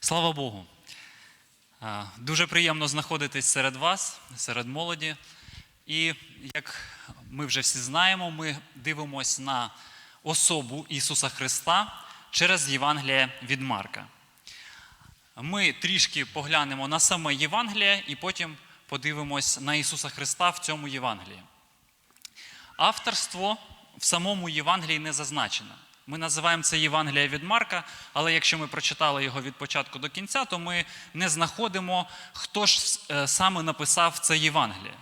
Слава Богу. Дуже приємно знаходитись серед вас, серед молоді. І як ми вже всі знаємо, ми дивимося на особу Ісуса Христа через Євангеліє від Марка. Ми трішки поглянемо на саме Євангеліє і потім подивимось на Ісуса Христа в цьому Євангелії. Авторство в самому Євангелії не зазначено. Ми називаємо це Євангелія від Марка, але якщо ми прочитали його від початку до кінця, то ми не знаходимо, хто ж е, саме написав це Євангеліє.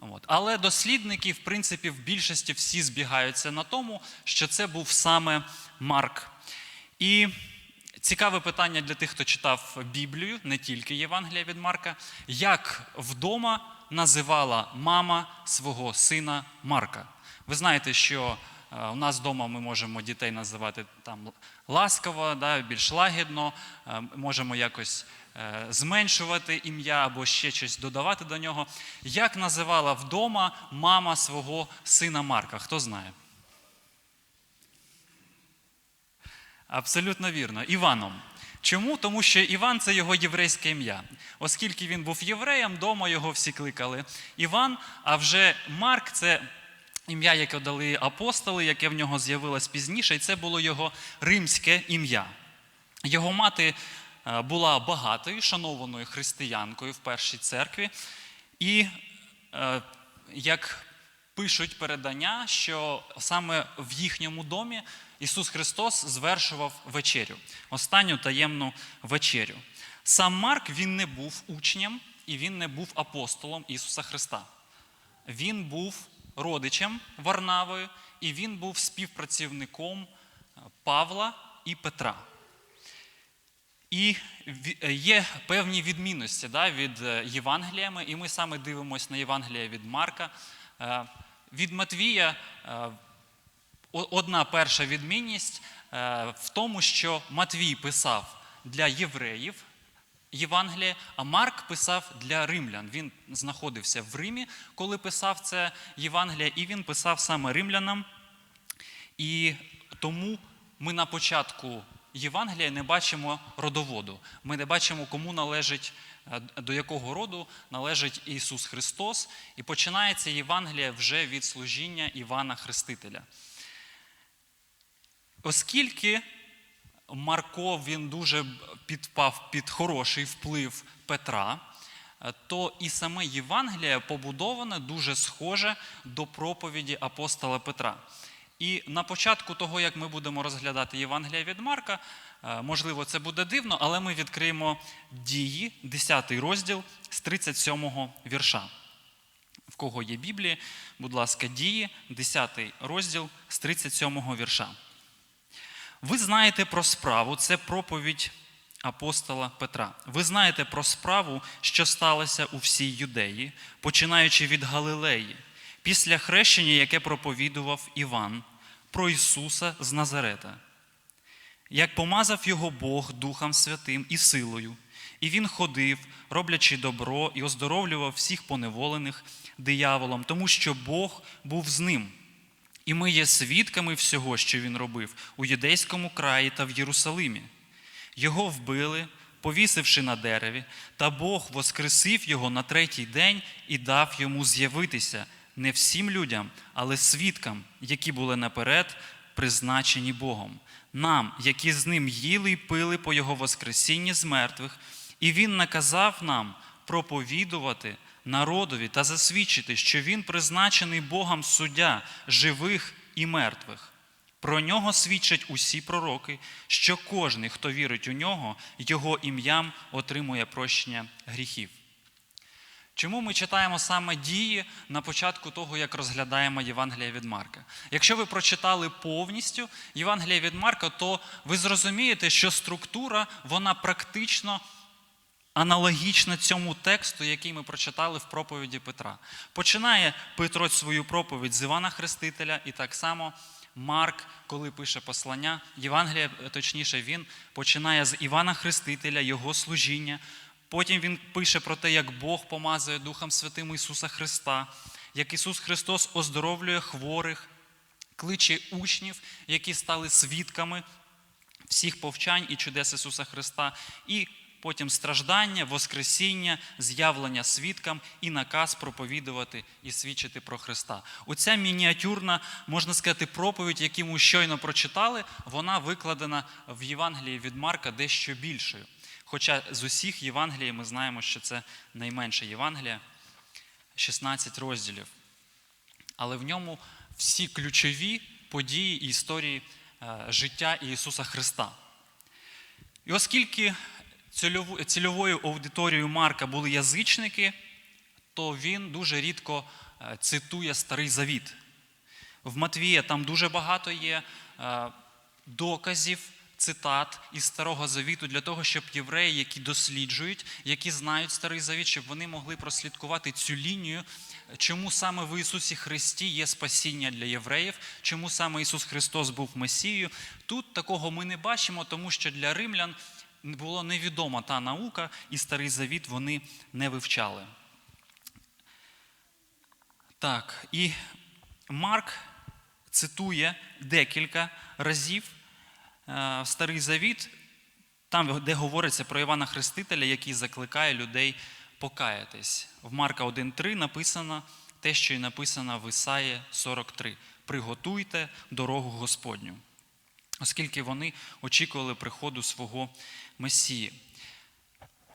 От. Але дослідники, в принципі, в більшості всі збігаються на тому, що це був саме Марк. І цікаве питання для тих, хто читав Біблію, не тільки Євангелія від Марка, як вдома називала мама свого сина Марка. Ви знаєте, що у нас вдома ми можемо дітей називати там ласково, да, більш лагідно, е, можемо якось е, зменшувати ім'я або ще щось додавати до нього. Як називала вдома мама свого сина Марка? Хто знає? Абсолютно вірно. Іваном. Чому? Тому що Іван це його єврейське ім'я. Оскільки він був євреєм, вдома його всі кликали Іван, а вже Марк це ім'я, яке дали апостоли, яке в нього з'явилось пізніше, і це було його римське ім'я. Його мати е, була багатою, шанованою християнкою в першій церкві. І е, як пишуть передання, що саме в їхньому домі Ісус Христос звершував вечерю, останню таємну вечерю. Сам Марк він не був учнем і він не був апостолом Ісуса Христа. Він був родичем Варнавою, і він був співпрацівником е, Павла і Петра. І є певні відмінності да, від е, Євангеліями, і ми саме дивимося на Євангелія від Марка. Е, Від Матвія е, одна перша відмінність е, в тому, що Матвій писав для євреїв Євангеліє, а Марк писав для римлян. Він знаходився в Римі, коли писав це Євангеліє, і він писав саме римлянам. І тому ми на початку Євангелія не бачимо родоводу. Ми не бачимо, кому належить, е, до якого роду належить Ісус Христос. І починається Євангелія вже від служіння Івана Хрестителя. Оскільки Марко він дуже підпав під хороший вплив Петра, то і саме Євангеліє побудоване дуже схоже до проповіді апостола Петра. І на початку того, як ми будемо розглядати Євангелія від Марка, е, можливо, це буде дивно, але ми відкриємо дії, 10 розділ з 37 вірша. В кого є Біблія, будь ласка, дії, 10 розділ з 37 вірша. Ви знаєте про справу, це проповідь апостола Петра. Ви знаєте про справу, що сталося у всій юдеї, починаючи від Галилеї, після хрещення, яке проповідував Іван, про Ісуса з Назарета. Як помазав його Бог Духом Святим і силою, і він ходив, роблячи добро, і оздоровлював всіх поневолених дияволом, тому що Бог був з ним. І ми є свідками всього, що він робив у юдейському краї та в Єрусалимі. Його вбили, повісивши на дереві, та Бог воскресив його на третій день і дав йому з'явитися не всім людям, але свідкам, які були наперед призначені Богом, нам, які з ним їли й пили по його воскресінні з мертвих, і він наказав нам проповідувати народові та засвідчити, що він призначений Богом суддя живих і мертвих. Про нього свідчать усі пророки, що кожний, хто вірить у нього, його ім'ям отримує прощення гріхів. Чому ми читаємо саме дії на початку того, як розглядаємо Євангелія від Марка? Якщо ви прочитали повністю Євангелія від Марка, то ви зрозумієте, що структура вона практично аналогічна цьому тексту, який ми прочитали в проповіді Петра. Починає Петро свою проповідь з Івана Хрестителя, і так само Марк, коли пише послання, Євангелія, точніше, він починає з Івана Хрестителя, його служіння. Потім він пише про те, як Бог помазує Духом Святим Ісуса Христа, як Ісус Христос оздоровлює хворих, кличе учнів, які стали свідками всіх повчань і чудес Ісуса Христа, і потім страждання, Воскресіння, з'явлення свідкам і наказ проповідувати і свідчити про Христа. Оця мініатюрна, можна сказати, проповідь, яку ми щойно прочитали, вона викладена в Євангелії від Марка дещо більшою. Хоча з усіх Євангелій ми знаємо, що це найменше Євангелія, 16 розділів. Але в ньому всі ключові події і історії е, життя Ісуса Христа. І оскільки цільовою аудиторією Марка були язичники, то він дуже рідко е, цитує Старий Завіт. В Матвія там дуже багато є е, доказів, цитат із Старого Завіту для того, щоб євреї, які досліджують, які знають Старий Завіт, щоб вони могли прослідкувати цю лінію, чому саме в Ісусі Христі є спасіння для євреїв, чому саме Ісус Христос був Месією. Тут такого ми не бачимо, тому що для римлян була невідома та наука, і Старий Завіт вони не вивчали. Так, і Марк цитує декілька разів е, Старий Завіт, там, де говориться про Івана Хрестителя, який закликає людей покаятись. В Марка 1.3 написано те, що і написано в Ісаї 43. Приготуйте дорогу Господню, оскільки вони очікували приходу свого Месії.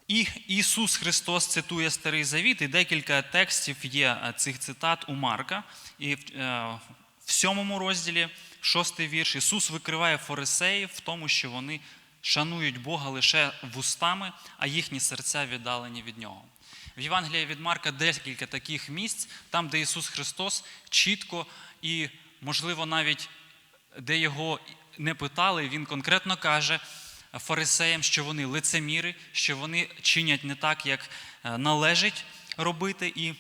І Ісус Христос цитує Старий Завіт, і декілька текстів є е, цих цитат у Марка. І е, в сьомому розділі, шостий вірш, Ісус викриває фарисеїв в тому, що вони шанують Бога лише вустами, а їхні серця віддалені від Нього. В Євангелії від Марка декілька таких місць, там, де Ісус Христос чітко і, можливо, навіть де його не питали, Він конкретно каже, фарисеям, що вони лицеміри, що вони чинять не так, як е, належить робити, і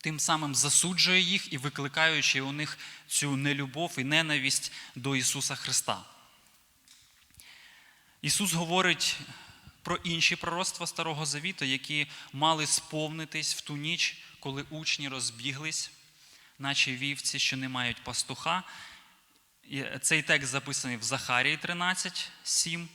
тим самим засуджує їх і викликаючи у них цю нелюбов і ненависть до Ісуса Христа. Ісус говорить про інші пророцтва Старого Завіту, які мали сповнитись в ту ніч, коли учні розбіглись, наче вівці, що не мають пастуха. Цей текст записаний в Захарії 13, 7.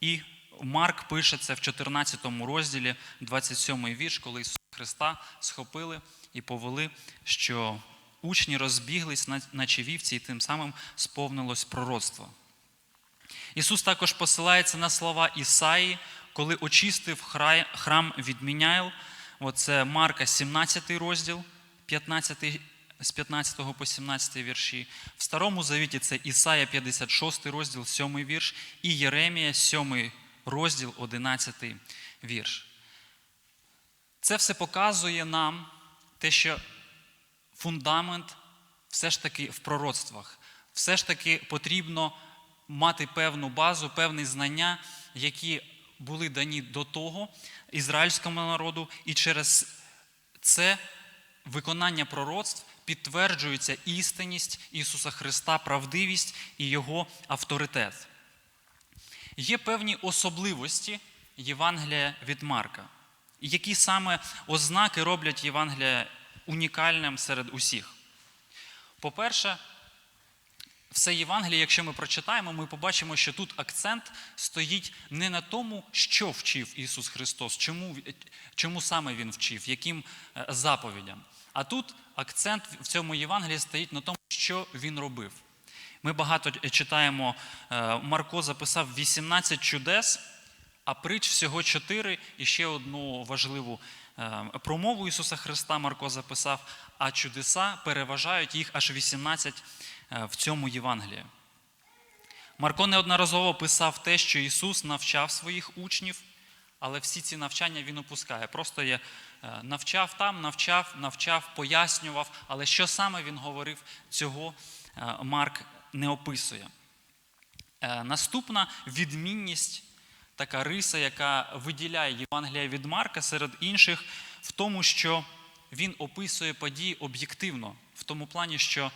І Марк пише це в 14 розділі, 27 вірш, коли Ісуса Христа схопили і повели, що учні розбіглись, наче вівці, і тим самим сповнилось пророцтво. Ісус також посилається на слова Ісаї, коли очистив храм від Міняйл. Оце Марка 17 розділ, 15, з 15 по 17 вірші. В Старому Завіті це Ісая 56 розділ, 7 вірш, і Єремія 7 розділ, 11 вірш. Це все показує нам те, що фундамент все ж таки в пророцтвах. Все ж таки потрібно мати певну базу, певні знання, які були дані до того ізраїльському народу, і через це виконання пророцтв підтверджується істинність Ісуса Христа, правдивість і Його авторитет. Є певні особливості Євангелія від Марка. Які саме ознаки роблять Євангелія унікальним серед усіх? По-перше, все Євангеліє, якщо ми прочитаємо, ми побачимо, що тут акцент стоїть не на тому, що вчив Ісус Христос, чому, чому саме Він вчив, яким е, заповідям. А тут акцент в цьому Євангелії стоїть на тому, що Він робив. Ми багато читаємо, е, Марко записав 18 чудес, а притч всього 4 і ще одну важливу е, промову Ісуса Христа Марко записав, а чудеса переважають їх аж 18 в цьому Євангелії. Марко неодноразово писав те, що Ісус навчав своїх учнів, але всі ці навчання Він опускає. Просто є навчав там, навчав, навчав, пояснював, але що саме він говорив, цього Марк не описує. Наступна відмінність, така риса, яка виділяє Євангелія від Марка серед інших, в тому, що він описує події об'єктивно, в тому плані, що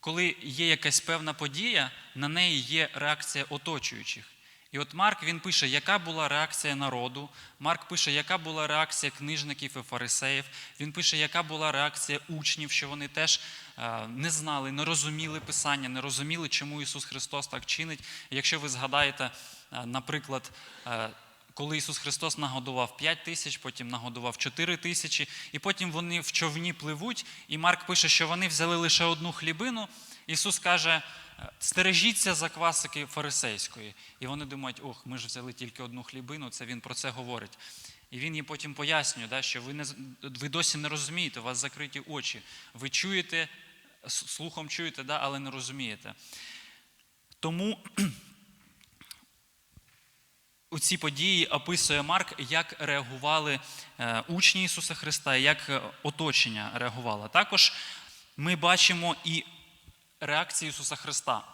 коли є якась певна подія, на неї є реакція оточуючих. І от Марк він пише, яка була реакція народу. Марк пише, яка була реакція книжників і фарисеїв. Він пише, яка була реакція учнів, що вони теж е, не знали, не розуміли Писання, не розуміли, чому Ісус Христос так чинить. Якщо ви згадаєте, е, наприклад, е, коли Ісус Христос нагодував 5 тисяч, потім нагодував 4 тисячі, і потім вони в човні пливуть, і Марк пише, що вони взяли лише одну хлібину. Ісус каже: стережіться заквасики фарисейської. І вони думають, ох, ми ж взяли тільки одну хлібину, це він про це говорить. І він їм потім пояснює, да, що ви, не, ви досі не розумієте, у вас закриті очі. Ви чуєте, слухом чуєте, да, але не розумієте. Тому у ці події описує Марк, як реагували е, учні Ісуса Христа, як е, оточення реагувало. Також ми бачимо і реакцію Ісуса Христа.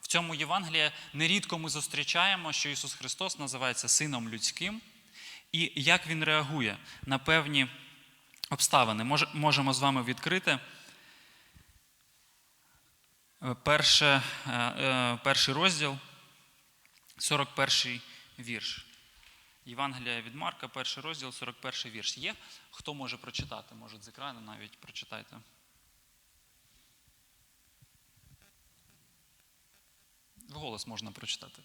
В цьому Євангелії нерідко ми зустрічаємо, що Ісус Христос називається Сином людським, і як Він реагує на певні обставини. Можемо з вами відкрити е, перше, е, е, перший розділ, 41 вірш. Євангелія від Марка, перший розділ, 41 вірш. Є? Хто може прочитати? Може, з екрану навіть прочитайте. Вголос можна прочитати.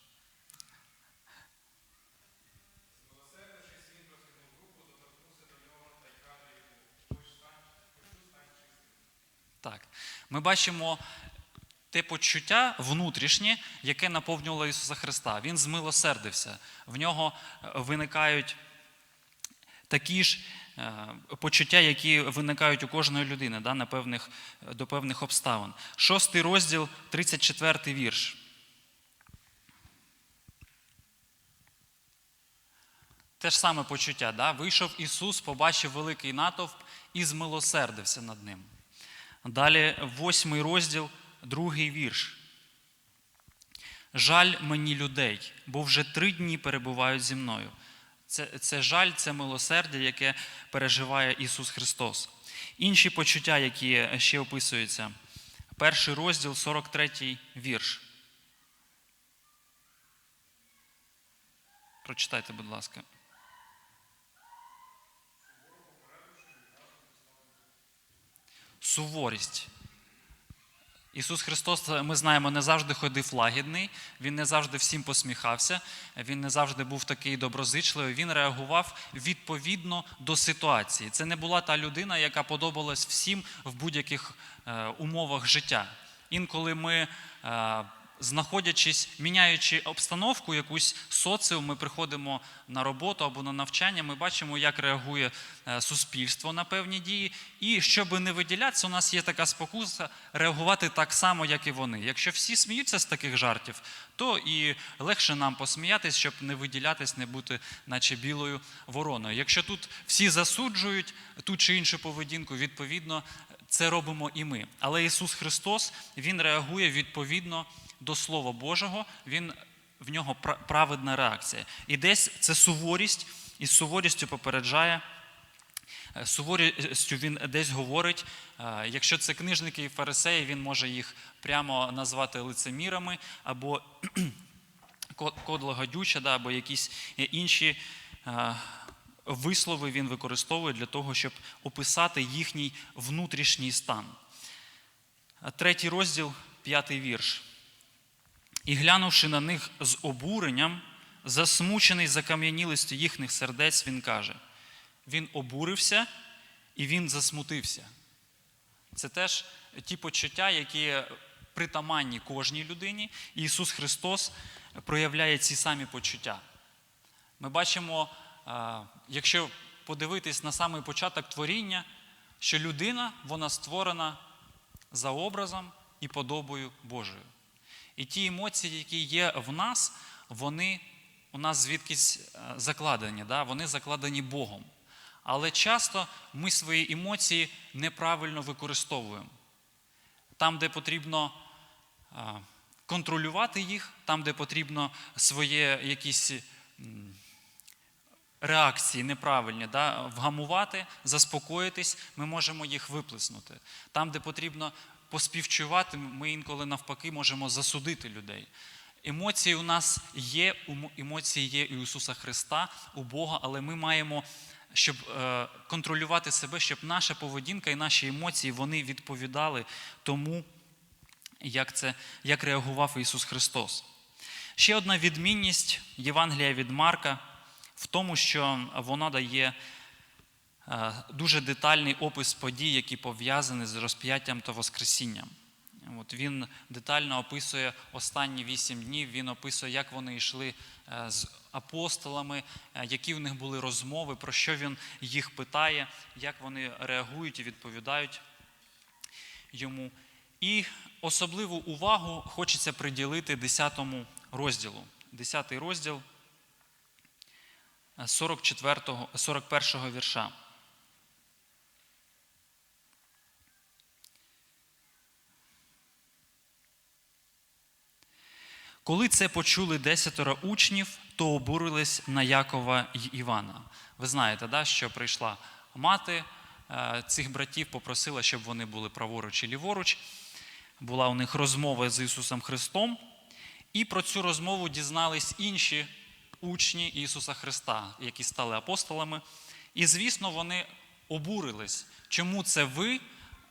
Так. Ми бачимо те почуття внутрішнє, яке наповнювало Ісуса Христа. Він змилосердився. В нього е, виникають такі ж е, почуття, які виникають у кожної людини да, на певних, до певних обставин. Шостий розділ, 34 вірш. Те ж саме почуття. Да? Вийшов Ісус, побачив великий натовп і змилосердився над ним. Далі восьмий розділ, другий вірш. Жаль мені людей, бо вже три дні перебувають зі мною. Це, це жаль, це милосердя, яке переживає Ісус Христос. Інші почуття, які ще описуються. Перший розділ, 43 вірш. Прочитайте, будь ласка. Суворість. Ісус Христос, ми знаємо, не завжди ходив лагідний, Він не завжди всім посміхався, Він не завжди був такий доброзичливий, Він реагував відповідно до ситуації. Це не була та людина, яка подобалась всім в будь-яких е, умовах життя. Інколи ми, е, знаходячись, міняючи обстановку, якусь соціум, ми приходимо на роботу або на навчання, ми бачимо, як реагує е, суспільство на певні дії. І щоб не виділятися, у нас є така спокуса реагувати так само, як і вони. Якщо всі сміються з таких жартів, то і легше нам посміятись, щоб не виділятись, не бути, наче білою вороною. Якщо тут всі засуджують ту чи іншу поведінку, відповідно, це робимо і ми. Але Ісус Христос Він реагує відповідно до Слова Божого. Він в нього праведна реакція. І десь це суворість, і з суворістю попереджає. Е, Суворістю він десь говорить, е, якщо це книжники і фарисеї, він може їх прямо назвати лицемірами або ко- кодлогодюча, да, або якісь інші е, вислови він використовує для того, щоб описати їхній внутрішній стан. Третій розділ, п'ятий вірш. І глянувши на них з обуренням, засмучений закам'янілістю їхніх сердець, він каже: Він обурився і він засмутився. Це теж ті почуття, які притаманні кожній людині. І Ісус Христос проявляє ці самі почуття. Ми бачимо, якщо подивитись на самий початок творіння, що людина вона створена за образом і подобою Божою. І ті емоції, які є в нас, вони у нас звідкись е, закладені, да? вони закладені Богом. Але часто ми свої емоції неправильно використовуємо. Там, де потрібно контролювати їх, там, де потрібно своє якісь реакції неправильні, да, вгамувати, заспокоїтись, ми можемо їх виплеснути. Там, де потрібно поспівчувати, ми інколи навпаки можемо засудити людей. Емоції у нас є, емоції є у Ісуса Христа, у Бога, але ми маємо щоб е, контролювати себе, щоб наша поведінка і наші емоції вони відповідали тому, як, це, як реагував Ісус Христос. Ще одна відмінність Євангелія від Марка в тому, що вона дає дуже детальний опис подій, які пов'язані з розп'яттям та Воскресінням. От він детально описує останні вісім днів. Він описує, як вони йшли е, з апостолами, е, які в них були розмови, про що він їх питає, як вони реагують і відповідають йому. І особливу увагу хочеться приділити 10 розділу. 10 розділ е, 44, 41 вірша. Коли це почули десятеро учнів, то обурились на Якова й Івана. Ви знаєте, да, що прийшла мати е, цих братів, попросила, щоб вони були праворуч і ліворуч. Була у них розмова з Ісусом Христом, і про цю розмову дізнались інші учні Ісуса Христа, які стали апостолами. І, звісно, вони обурились, чому це ви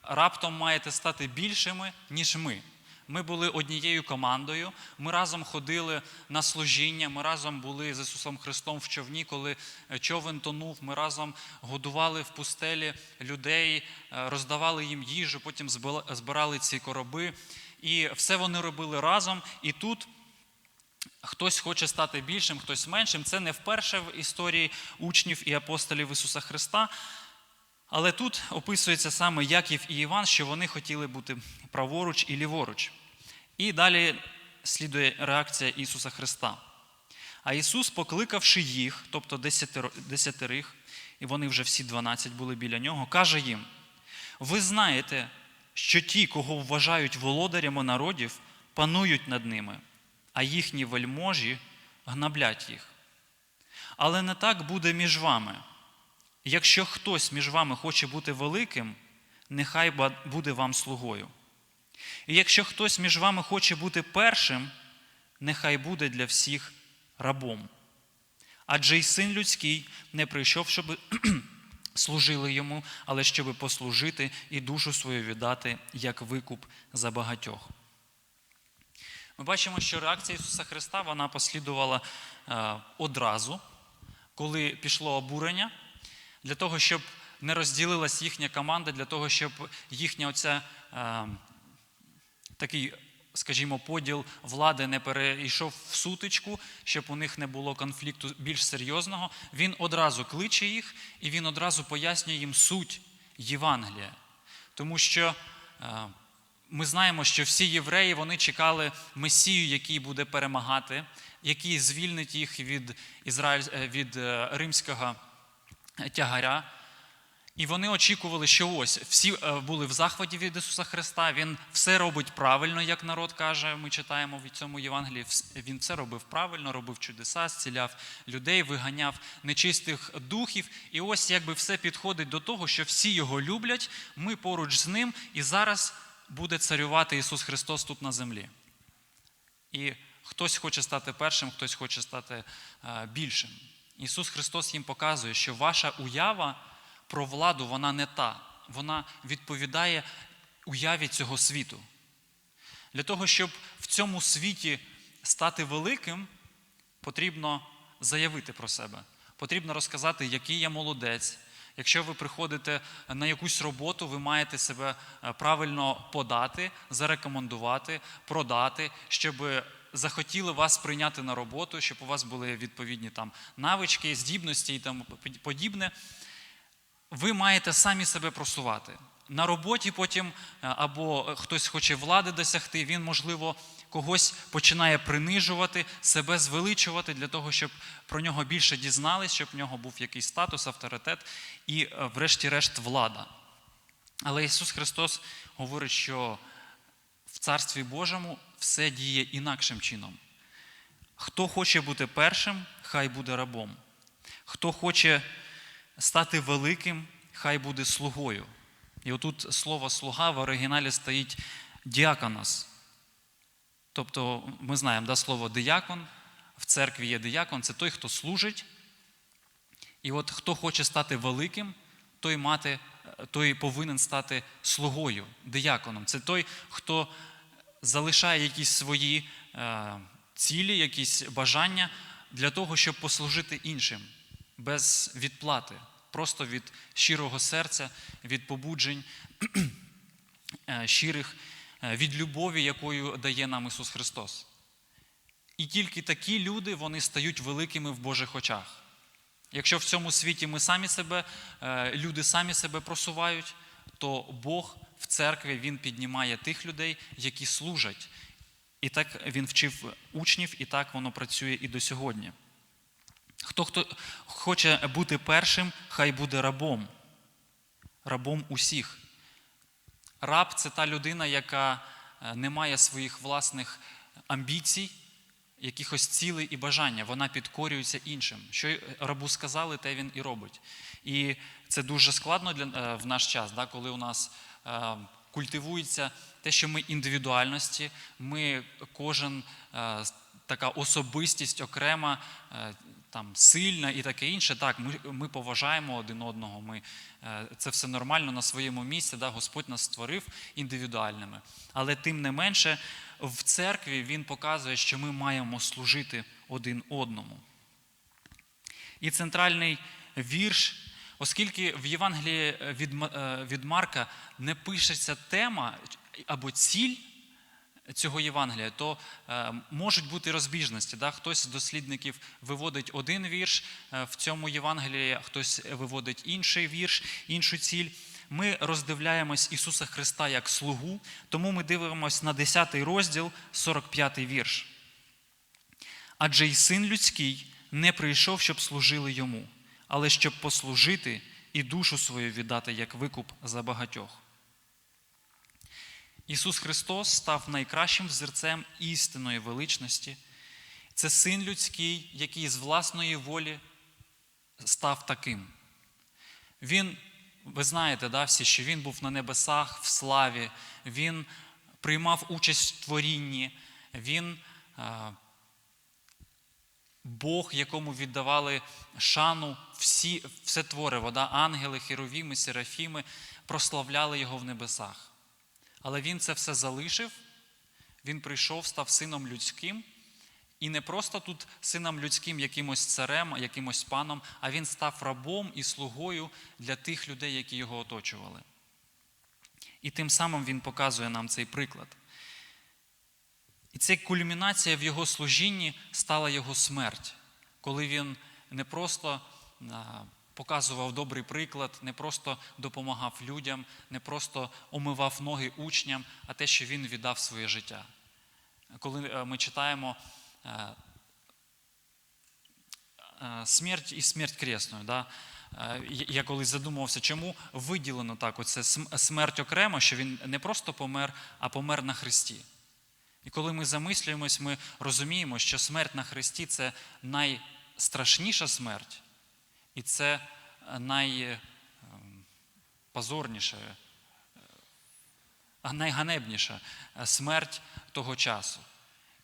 раптом маєте стати більшими, ніж ми. Ми були однією командою, ми разом ходили на служіння, ми разом були з Ісусом Христом в човні, коли е, човен тонув, ми разом годували в пустелі людей, е, роздавали їм їжу, потім збирали ці короби. І все вони робили разом. І тут хтось хоче стати більшим, хтось меншим. Це не вперше в історії учнів і апостолів Ісуса Христа. Але тут описується саме Яків і Іван, що вони хотіли бути праворуч і ліворуч. І далі слідує реакція Ісуса Христа. А Ісус, покликавши їх, тобто десятерих, і вони вже всі 12 були біля нього, каже їм: Ви знаєте, що ті, кого вважають володарями народів, панують над ними, а їхні вельможі гнаблять їх. Але не так буде між вами. Якщо хтось між вами хоче бути великим, нехай буде вам слугою. І якщо хтось між вами хоче бути першим, нехай буде для всіх рабом. Адже й син людський не прийшов, щоб служили йому, але щоб послужити і душу свою віддати як викуп за багатьох. Ми бачимо, що реакція Ісуса Христа вона послідувала е, одразу, коли пішло обурення, для того, щоб не розділилась їхня команда, для того, щоб їхня оця е, такий, скажімо, поділ влади не перейшов в сутичку, щоб у них не було конфлікту більш серйозного. Він одразу кличе їх і він одразу пояснює їм суть Євангелія. Тому що е, ми знаємо, що всі євреї вони чекали Месію, який буде перемагати, який звільнить їх від, Ізраїль, е, від е, римського тягаря. І вони очікували, що ось всі е, були в захваті від Ісуса Христа. Він все робить правильно, як народ каже. Ми читаємо в цьому Євангелії. Він все робив правильно, робив чудеса, зціляв людей, виганяв нечистих духів. І ось якби все підходить до того, що всі його люблять. Ми поруч з ним, і зараз буде царювати Ісус Христос тут на землі. І хтось хоче стати першим, хтось хоче стати е, більшим. Ісус Христос їм показує, що ваша уява про владу вона не та, вона відповідає уяві цього світу. Для того, щоб в цьому світі стати великим, потрібно заявити про себе. Потрібно розказати, який я молодець. Якщо ви приходите на якусь роботу, ви маєте себе е, правильно подати, зарекомендувати, продати, щоб захотіли вас прийняти на роботу, щоб у вас були відповідні там навички, здібності і тому подібне ви маєте самі себе просувати. На роботі потім е, або хтось хоче влади досягти, він, можливо, когось починає принижувати, себе звеличувати для того, щоб про нього більше дізнались, щоб в нього був якийсь статус, авторитет і, е, врешті-решт, влада. Але Ісус Христос говорить, що в Царстві Божому все діє інакшим чином. Хто хоче бути першим, хай буде рабом. Хто хоче стати великим, хай буде слугою. І отут слово слуга в оригіналі стоїть діаконос. Тобто ми знаємо да, слово диякон, в церкві є диякон, це той, хто служить. І от хто хоче стати великим, той мати, той повинен стати слугою, дияконом. Це той, хто залишає якісь свої е, цілі, якісь бажання для того, щоб послужити іншим без відплати, просто від щирого серця, від побуджень е, щирих, е, від любові, якою дає нам Ісус Христос. І тільки такі люди вони стають великими в Божих очах. Якщо в цьому світі ми самі себе, е, люди самі себе просувають, то Бог в церкві Він піднімає тих людей, які служать. І так він вчив учнів, і так воно працює і до сьогодні. Хто хто хоче бути першим, хай буде рабом, рабом усіх. Раб це та людина, яка е, не має своїх власних амбіцій, якихось цілей і бажання. Вона підкорюється іншим. Що рабу сказали, те він і робить. І це дуже складно для, е, в наш час, да, коли у нас е, культивується те, що ми індивідуальності, ми кожен е, така особистість окрема. Там сильна і таке інше. Так, ми, ми поважаємо один одного. Ми, е, це все нормально на своєму місці. Да? Господь нас створив індивідуальними. Але тим не менше, в церкві Він показує, що ми маємо служити один одному. І центральний вірш, оскільки в Євангелії від, е, від Марка не пишеться тема або ціль цього Євангелія, то е, можуть бути розбіжності. Да? Хтось з дослідників виводить один вірш е, в цьому Євангелії, хтось виводить інший вірш, іншу ціль. Ми роздивляємось Ісуса Христа як слугу, тому ми дивимося на 10 розділ, 45 вірш. Адже й син людський не прийшов, щоб служили йому, але щоб послужити і душу свою віддати як викуп за багатьох. Ісус Христос став найкращим взірцем істинної величності. Це син людський, який з власної волі став таким. Він, ви знаєте, да, всі, що він був на небесах в славі, він приймав участь в творінні, він а, Бог, якому віддавали шану всі, все твориво, да, ангели, херовіми, серафіми, прославляли його в небесах. Але він це все залишив, він прийшов, став сином людським. І не просто тут сином людським, якимось царем, якимось паном, а він став рабом і слугою для тих людей, які його оточували. І тим самим він показує нам цей приклад. І ця кульмінація в його служінні стала його смерть, коли він не просто показував добрий приклад, не просто допомагав людям, не просто омивав ноги учням, а те, що він віддав своє життя. Коли е, ми читаємо е, е, смерть і смерть кресною, да? я колись задумувався, чому виділено так оце смерть окремо, що він не просто помер, а помер на Христі. І коли ми замислюємось, ми розуміємо, що смерть на Христі це найстрашніша смерть, і це найпозорніша, найганебніша е, смерть того часу.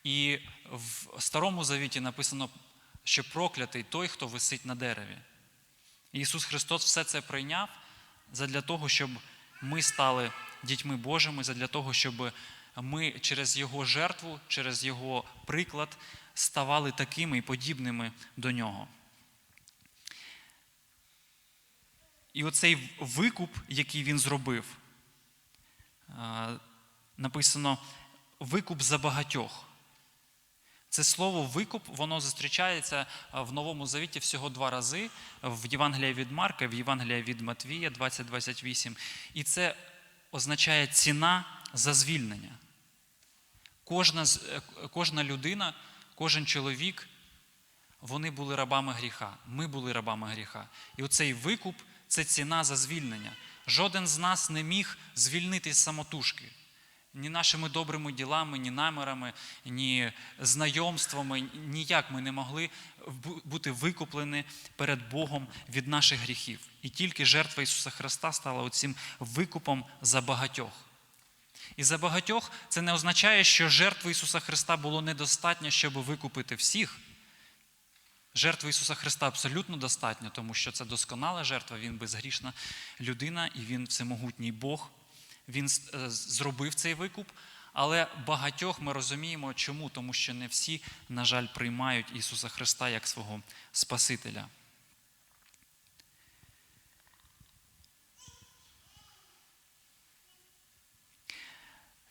І в Старому Завіті написано, що проклятий той, хто висить на дереві. Ісус Христос все це прийняв задля того, щоб ми стали дітьми Божими, задля того, щоб ми через Його жертву, через Його приклад ставали такими і подібними до Нього. І оцей викуп, який він зробив, е, написано викуп за багатьох. Це слово викуп, воно зустрічається е, в Новому Завіті всього два рази: в Євангелії від Марка, в Євангелії від Матвія 20-28. І це означає ціна за звільнення. Кожна, е, кожна людина, кожен чоловік, вони були рабами гріха. Ми були рабами гріха. І оцей викуп це ціна за звільнення. Жоден з нас не міг звільнитись самотужки. Ні нашими добрими ділами, ні намірами, ні знайомствами, ніяк ми не могли бути викуплені перед Богом від наших гріхів. І тільки жертва Ісуса Христа стала оцим викупом за багатьох. І за багатьох це не означає, що жертви Ісуса Христа було недостатньо, щоб викупити всіх. Жертви Ісуса Христа абсолютно достатньо, тому що це досконала жертва, Він безгрішна людина і Він всемогутній Бог. Він е, зробив цей викуп, але багатьох ми розуміємо, чому, тому що не всі, на жаль, приймають Ісуса Христа як свого Спасителя.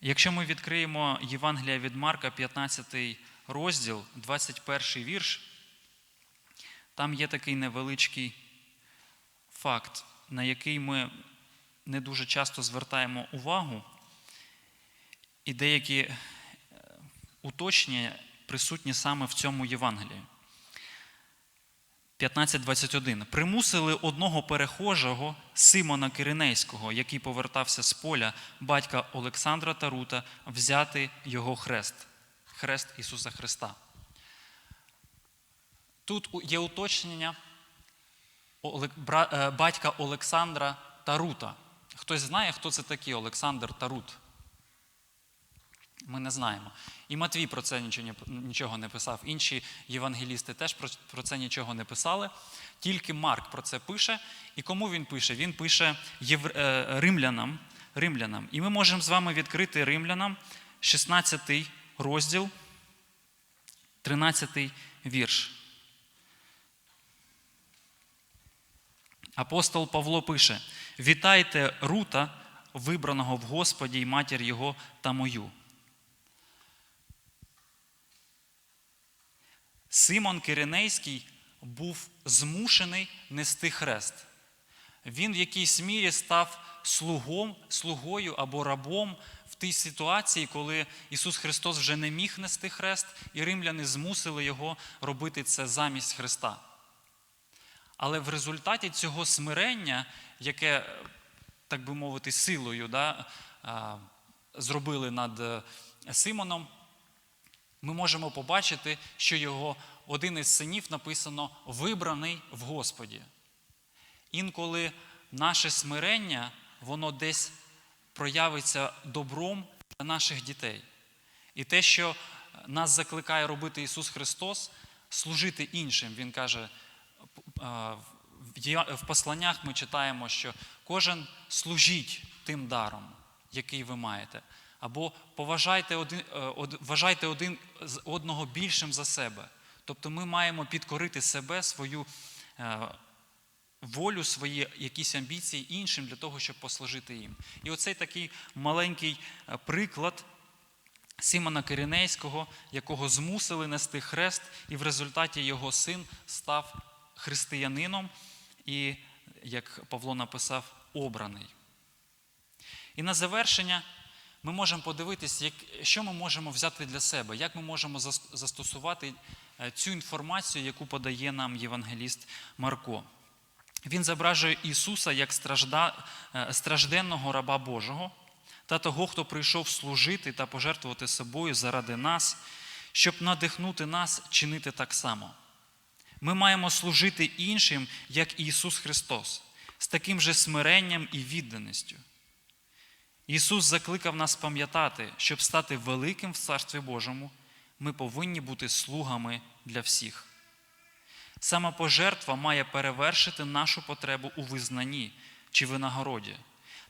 Якщо ми відкриємо Євангелія від Марка, 15 розділ, 21 вірш, там є такий невеличкий факт, на який ми не дуже часто звертаємо увагу, і деякі е, уточнення присутні саме в цьому Євангелії. 15.21. Примусили одного перехожого Симона Киринейського, який повертався з поля батька Олександра Тарута, взяти його хрест, хрест Ісуса Христа. Тут є уточнення батька Олександра Тарута. Хтось знає, хто це такий Олександр Тарут? Ми не знаємо. І Матвій про це нічого не писав. Інші євангелісти теж про це нічого не писали. Тільки Марк про це пише. І кому він пише? Він пише римлянам. римлянам. І ми можемо з вами відкрити римлянам 16 розділ, 13 вірш. Апостол Павло пише: Вітайте Рута, вибраного в Господі і матір Його та мою. Симон Киринейський був змушений нести хрест. Він в якійсь мірі став слугом, слугою або рабом в тій ситуації, коли Ісус Христос вже не міг нести хрест, і римляни змусили його робити це замість Христа. Але в результаті цього смирення, яке, так би мовити, силою да, зробили над е, Симоном, ми можемо побачити, що його один із синів написано вибраний в Господі. Інколи наше смирення, воно десь проявиться добром для наших дітей. І те, що нас закликає робити Ісус Христос, служити іншим. Він каже, в посланнях ми читаємо, що кожен служіть тим даром, який ви маєте. Або поважайте один, е, вважайте один одного більшим за себе. Тобто ми маємо підкорити себе, свою е, волю, свої якісь амбіції іншим для того, щоб послужити їм. І оцей такий маленький е, приклад Симона Киринейського, якого змусили нести хрест, і в результаті його син став християнином і, як Павло написав, обраний. І на завершення ми можемо подивитися, що ми можемо взяти для себе, як ми можемо застосувати е, цю інформацію, яку подає нам євангеліст Марко. Він зображує Ісуса як стражда, е, стражденного раба Божого та того, хто прийшов служити та пожертвувати собою заради нас, щоб надихнути нас чинити так само. Ми маємо служити іншим, як Ісус Христос, з таким же смиренням і відданістю. Ісус закликав нас пам'ятати, щоб стати великим в Царстві Божому, ми повинні бути слугами для всіх. Самопожертва має перевершити нашу потребу у визнанні чи винагороді,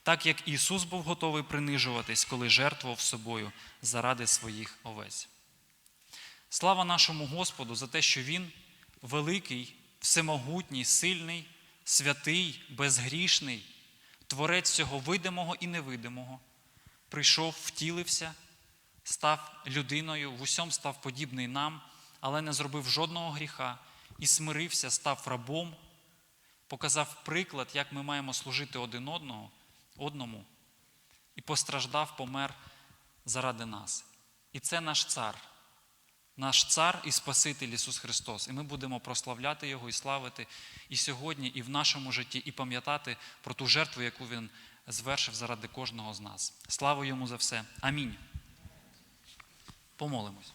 так як Ісус був готовий принижуватись, коли жертвував собою заради своїх овець. Слава нашому Господу за те, що Він великий, всемогутній, сильний, святий, безгрішний. Творець всього видимого і невидимого, прийшов, втілився, став людиною, в усьому став подібний нам, але не зробив жодного гріха і смирився, став рабом, показав приклад, як ми маємо служити один одного, одному, і постраждав, помер заради нас. І це наш цар наш цар і Спаситель Ісус Христос. І ми будемо прославляти Його і славити і сьогодні, і в нашому житті, і пам'ятати про ту жертву, яку Він звершив заради кожного з нас. Слава йому за все. Амінь. Помолимось.